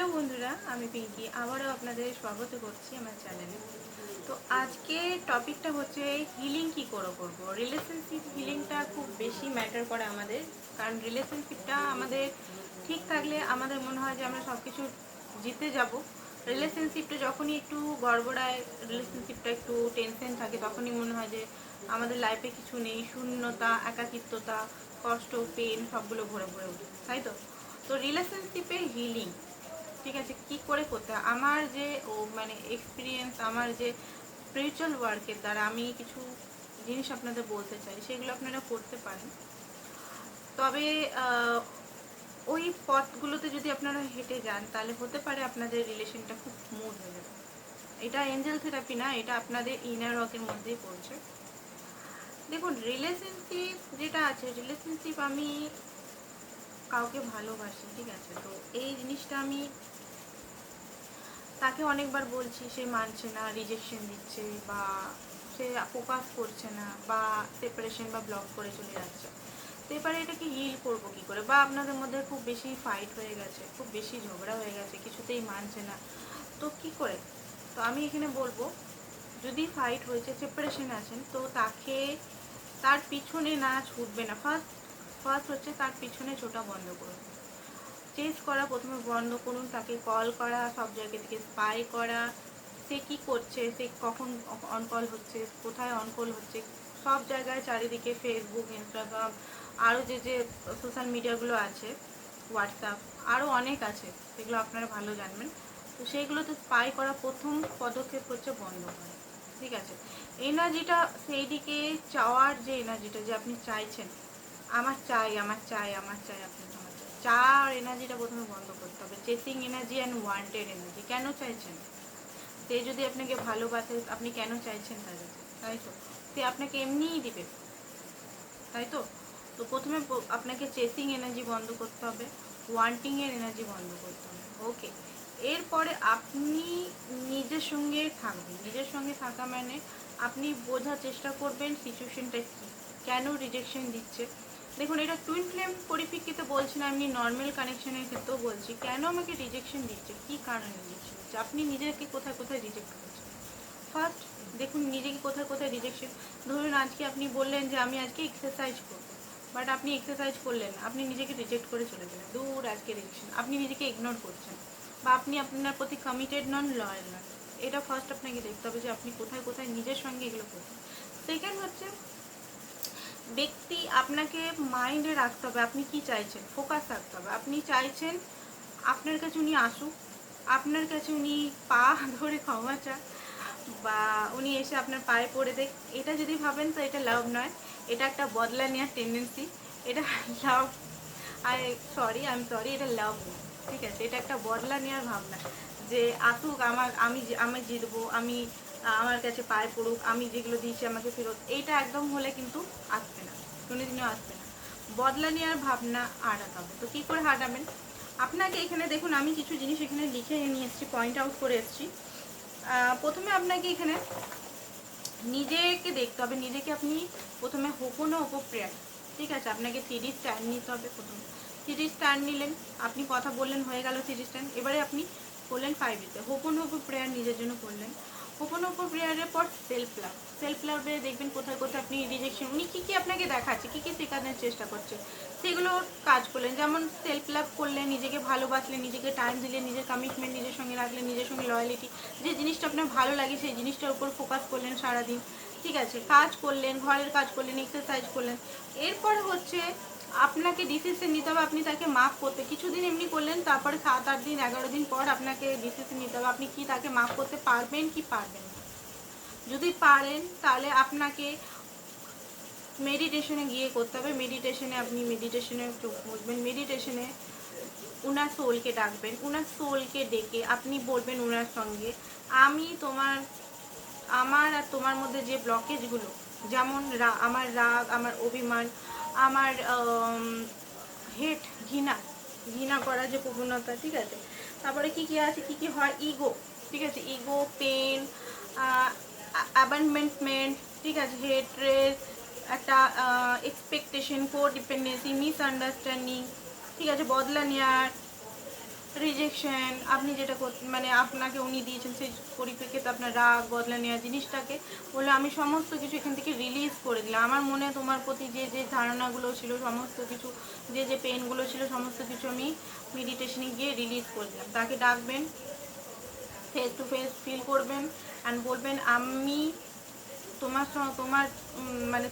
Hello বন্ধুরা, আমি পিঙ্কি। আবারও আপনাদের স্বাগত করছি আমার চ্যানেলে তো আজকে টপিকটা হচ্ছে হিলিং কি করে করব? রিলেশনশিপ হিলিংটা খুব বেশি ম্যাটার করে আমাদের। কারণ রিলেশনশিপটা আমাদের ঠিক থাকলে আমাদের মনে হয় যে আমরা সব কিছু জিতে যাব। রিলেশনশিপটা যখনই একটু গড়বড়ায় রিলেশনশিপটা একটু টেনশন থাকে, তখনই মনে হয় যে আমাদের লাইফে কিছু নেই। শূন্যতা, একাকিত্বতা, কষ্ট পেন সবগুলো ভরে ভরে ওঠে তাই তো? তো রিলেশনশিপে হিলিং ঠিক আছে, কি করে করতে হয়? আমার যে, ও মানে এক্সপিরিয়েন্স আমার যে স্পিরিচুয়াল ওয়ার্কের দ্বারা আমি কিছু জিনিস আপনাদের বলতে চাই, সেগুলো আপনারা করতে পারেন। তবে ওই পথগুলোতে যদি আপনারা হেঁটে যান, তাহলে হতে পারে আপনাদের রিলেশনটা খুব স্মুথ হয়ে যাবে। এটা এঞ্জেল থেরাপি না, এটা আপনাদের ইনার ওয়ার্কের মধ্যেই পড়ছে। দেখুন রিলেশনশিপ যেটা আছে রিলেশনশিপ আমি কাউকে ভালোবাসি, ঠিক আছে? তো এই জিনিসটা আমি তাকে অনেকবার বলছি, সে মানছে না রিজেকশন দিচ্ছে বা সে ফোকাস করছে না বা সেপারেশন বা ব্লক করে চলে যাচ্ছে। তো এবারে এটাকে হিল করব কী করে? বা আপনাদের মধ্যে খুব বেশি ফাইট হয়ে গেছে, খুব বেশি ঝগড়া হয়ে গেছে, কিছুতেই মানছে না। তো কি করে? তো আমি এখানে বলব, যদি ফাইট হয়েছে সেপারেশন আছেন, তো তাকে তার পিছনে না ছুটবে না। ফার্স্ট ফার্স্ট হচ্ছে তার পিছনে ছোটা বন্ধ করুন। চেস করা, প্রথমে বন্ধ করুন, তাকে কল করা, সব জায়গা থেকে স্পাই করা। সে কি করছে? সে কখন অন কল হচ্ছে? কোথায় অন কল হচ্ছে? সব জায়গায় চারিদিকে ফেসবুক ইনস্টাগ্রাম আরও যে যে সোশ্যাল মিডিয়াগুলো আছে হোয়াটসঅ্যাপ আরও অনেক আছে, সেগুলো আপনারা ভালো জানবেন। তো সেইগুলোতে স্পাই করা প্রথম পদক্ষেপ হচ্ছে বন্ধ করা। ঠিক আছে? এনার্জিটা সেই দিকে চাওয়ার যে এনার্জিটা যে আপনি চাইছেন আমার চাই আমার চাই আমার চাই আপনি আমার চাই। চার এনার্জিটা প্রথমে বন্ধ করতে হবে। Chasing energy and wanted energy কেন চাইছেন? সে যদি আপনাকে ভালোবাসে, আপনি কেন চাইছেন তার কাছে তাই তো? সে আপনাকে এমনিই দিবে। তাই তো? তো প্রথমে আপনাকে চেসিং এনার্জি বন্ধ করতে হবে। ওয়ান্টিং এর এনার্জি বন্ধ করতে হবে। ওকে এরপরে আপনি নিজের সঙ্গে থাকবেন। নিজের সঙ্গে থাকা মানে আপনি বোঝার চেষ্টা করবেন সিচুয়েশনটা কী। কেন রিজেকশন দিচ্ছে? দেখুন, এটা টুইন ফ্লেম পরিপ্রেক্ষিতে বলছি না, আমি নর্মাল কানেকশনের ক্ষেত্রেও বলছি। কেন আমাকে রিজেকশন দিচ্ছে? কি কারণে দিচ্ছে? আপনি নিজেকে কোথায় কোথায় রিজেক্ট করছেন? ফার্স্ট দেখুন, নিজেকে কোথায় কোথায় রিজেকশন ধরুন, আজকে আপনি বললেন যে আমি আজকে এক্সারসাইজ করব বাট আপনি এক্সারসাইজ করলেন আপনি নিজেকে রিজেক্ট করে চলে গেলেন। দূর আজকে রিজেকশন আপনি নিজেকে ইগনোর করছেন, বা আপনি আপনার প্রতি কমিটেড নন লয়াল নন। এটা ফার্স্ট আপনাকে দেখতে হবে যে আপনি কোথায় কোথায় নিজের সঙ্গে এগুলো করছেন। সেকেন্ড হচ্ছে ব্যক্তি আপনাকে মাইন্ডে রাখতে হবে, আপনি কি চাইছেন? ফোকাস রাখতে হবে। আপনি চাইছেন আপনার কাছে উনি আসুক, আপনার কাছে উনি পা ধরে ক্ষমা চান বা উনি এসে আপনার পায়ে পড়ে দেখ। এটা যদি ভাবেন তো এটা লাভ নয়। এটা একটা বদলা নেওয়ার টেন্ডেন্সি এটা love I sorry I am sorry এটা লাভ ঠিক আছে? এটা একটা বদলা নেওয়ার ভাবনা। যে আসুক, আমার, আমি আমি জিতবো, আমি আমার কাছে পায়ে পড়ুক, আমি যেগুলো দিয়েছি আমাকে ফেরত, এইটা একদম হলে কিন্তু আসবে না, কোনোদিনও আসবে না। বদলা নেওয়ার ভাবনা আটাকাবে তো কী করে হাঁটাবেন? আপনাকে এখানে দেখুন, আমি কিছু জিনিস এখানে লিখে নিয়ে এসেছি পয়েন্ট আউট করে এসেছি। প্রথমে আপনাকে এখানে নিজেকে দেখতে হবে, নিজেকে আপনি প্রথমে হোপনো ওপো প্রেয়ার ঠিক আছে? আপনাকে থ্রি স্ট্যান্ড নিতে হবে প্রথমে। থ্রি স্ট্যান্ড নিলেন, আপনি কথা বললেন, হয়ে গেল থ্রি স্ট্যান্ড এবারে আপনি করলেন ফাইভ দিতে হোপন ওপো প্রেয়ার নিজের জন্য করলেন। হোপন ওপো প্রেয়ারের পর সেলফ লাভ সেলফ লাভে দেখবেন কোথায় কোথায় আপনি রিজেকশন উনি কী কী আপনাকে দেখাচ্ছে, কী কী শেখানোর চেষ্টা করছে, সেগুলো কাজ করলেন। যেমন সেলফ লাভ করলেন নিজেকে ভালোবাসলে, নিজেকে টাইম দিলেন নিজের কমিটমেন্ট নিজের সঙ্গে রাখলেন নিজের সঙ্গে লয়ালিটি যে জিনিসটা আপনার ভালো লাগে সেই জিনিসটার উপর ফোকাস করলেন সারাদিন। ঠিক আছে, কাজ করলেন, ঘরের কাজ করলেন এক্সারসাইজ করলেন। এরপরে হচ্ছে আপনাকে ডিসিশন নিতে হবে, আপনি তাকে মাফ করতে। কিছুদিন এমনি করলেন, তারপরে সাত আট দিন, এগারো দিন পর আপনাকে ডিসিশন নিতে হবে, আপনি কি তাকে মাফ করতে পারবেন কি পারবেন যদি পারেন, তাহলে আপনাকে মেডিটেশনে গিয়ে করতে হবে। মেডিটেশনে আপনি মেডিটেশনে চোখ মুছবেন মেডিটেশনে উনার সোলকে ডাকবেন। উনার সোলকে ডেকে আপনি বলবেন উনার সঙ্গে, আমি তোমার, আমার আর তোমার মধ্যে যে ব্লকেজগুলো যেমন রা, আমার রাগ, আমার অভিমান আমার হেট ঘৃণা ঘৃণা করা যে প্রবণতা, ঠিক আছে? তারপরে কি কি আছে? কি কি হয়? ইগো ঠিক আছে? ইগো পেন অ্যাবান্ডমেন্টমেন্ট ঠিক আছে? হেট্রেস একটা এক্সপেকটেশন কো ডিপেন্ডেন্সি মিসআন্ডারস্ট্যান্ডিং ঠিক আছে? বদলা নেওয়ার রিজেকশন আপনি যেটা মানে আপনাকে উনি দিয়েছেন সেই পরিপ্রেক্ষিতে আপনার রাগ বদলা নেওয়া জিনিসটাকে, বলে আমি সমস্ত কিছু এখান থেকে রিলিজ করে দিলাম। আমার মনে তোমার প্রতি যে যে ধারণাগুলো ছিল, সমস্ত কিছু, যে যে পেনগুলো ছিল, সমস্ত কিছু আমি মেডিটেশনে গিয়ে রিলিজ করে দিলাম। তাকে ডাকবেন ফেস টু ফেস ফিল করবেন অ্যান্ড বলবেন, আমি তোমার তোমার মানে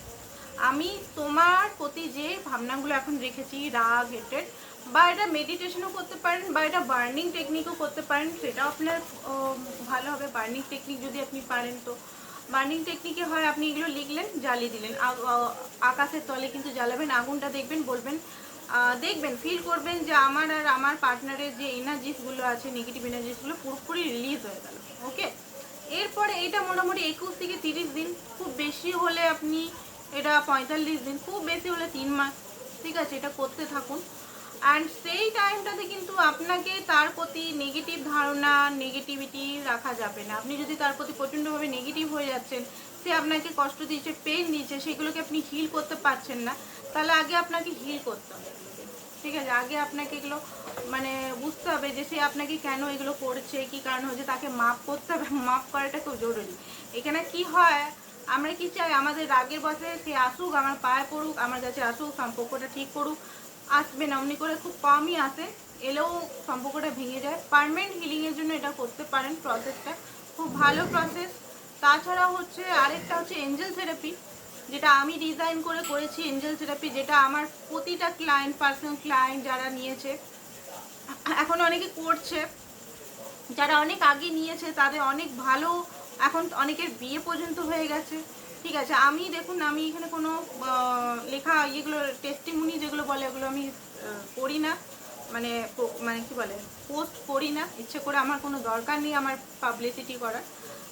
আমি তোমার প্রতি যে ভাবনাগুলো এখন রেখেছি, রাগ হেটেড বা এটা মেডিটেশনও করতে পারেন, বা এটা বার্নিং টেকনিকও করতে পারেন, সেটাও আপনার ভালো হবে। বার্নিং টেকনিক যদি আপনি পারেন তো। বার্নিং টেকনিকে হয়, আপনি এগুলো লিখলেন, জ্বালিয়ে দিলেন। আকাশের তলে কিন্তু জ্বালাবেন, আগুনটা দেখবেন, বলবেন দেখবেন ফিল করবেন যে আমার আর আমার পার্টনারের যে এনার্জিসগুলো আছে নেগেটিভ এনার্জিসগুলো পুরোপুরি রিলিজ হয়ে গেল ওকে এরপরে এটা মোটামুটি একুশ থেকে তিরিশ দিন, খুব বেশি হলে আপনি এটা পঁয়তাল্লিশ দিন, খুব বেশি হলে তিন মাস, ঠিক আছে? এটা করতে থাকুন। অ্যান্ড সেই টাইমটাতে কিন্তু আপনাকে তার প্রতি নেগেটিভ ধারণা নেগেটিভিটি রাখা যাবে না। আপনি যদি তার প্রতি প্রচণ্ডভাবে নেগেটিভ হয়ে যাচ্ছেন, সে আপনাকে কষ্ট দিচ্ছে পেন দিচ্ছে, সেগুলোকে আপনি হিল করতে পারছেন না, তাহলে আগে আপনাকে হিল করতে হবে। ঠিক আছে? আগে আপনাকে এগুলো মানে বুঝতে হবে যে সে আপনাকে কেন এগুলো করছে, কি কারণ হচ্ছে তাকে মাপ করতে হবে। মাপ করাটা খুব জরুরি। এখানে কি হয়, আমরা কি চাই? আমাদের রাগের বসে সে আসুক, আমার পায়ে পড়ুক, আমার কাছে আসুক, সম্পর্কটা ঠিক করুক। আসবে না। অমনি করে খুব কমই আসে। এলেও সম্পর্কটা ভেঙে যায়। পারমানেন্ট হিলিংয়ের জন্য এটা করতে পারেন প্রসেসটা খুব ভালো প্রসেস তাছাড়া হচ্ছে আরেকটা হচ্ছে এঞ্জেল থেরাপি যেটা আমি ডিজাইন করে করেছি এঞ্জেল থেরাপি যেটা আমার প্রতিটা ক্লায়েন্ট পার্সোনাল ক্লায়েন্ট যারা নিয়েছে, এখন অনেকে করছে। যারা অনেক আগে নিয়েছে, তাদের অনেক ভালো, এখন অনেকের বিয়ে পর্যন্ত হয়ে গেছে। ঠিক আছে, আমি দেখুন, আমি এখানে কোনো লেখা ইয়েগুলো টেস্টিমনি যেগুলো বলে, ওগুলো আমি করি না। মানে মানে কি বলে পোস্ট করি না। ইচ্ছে করে আমার কোনো দরকার নেই আমার পাবলিসিটি করার।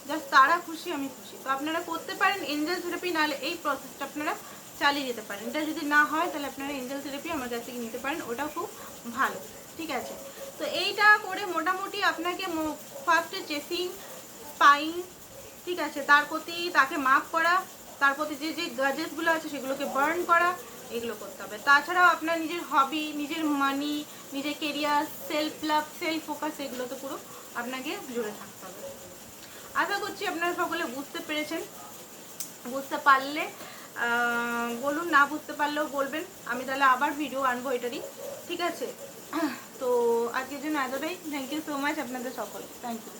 জাস্ট তারা খুশি, আমি খুশি। তো আপনারা করতে পারেন এঞ্জেল থেরাপি নাহলে এই প্রসেসটা আপনারা চালিয়ে যেতে পারেন। এটা যদি না হয়, তাহলে আপনারা এঞ্জেল থেরাপি আমার কাছ থেকে নিতে পারেন, ওটাও খুব ভালো। ঠিক আছে? তো এইটা করে মোটামুটি আপনাকে ফার্স্টে চেসিং স্পাইন ঠিক আছে, তার প্রতি তাকে মাপ করা, তার প্রতি যে যে গাজেসগুলো আছে সেগুলোকে বার্ন করা, এগুলো করতে হবে। তাছাড়াও আপনার নিজের হবি নিজের মানি নিজের career self love self focus এগুলো তো পুরো আপনাকে জুড়ে থাকতে হবে। আশা করছি আপনারা সকলে বুঝতে পেরেছেন। বুঝতে পারলে বলুন, না বুঝতে পারলেও বলবেন। আমি তাহলে আবার ভিডিও আনব এটারই ঠিক আছে? তো আজকের জন্য এতটাই। থ্যাংক ইউ সো মাচ আপনাদের সকল থ্যাংক ইউ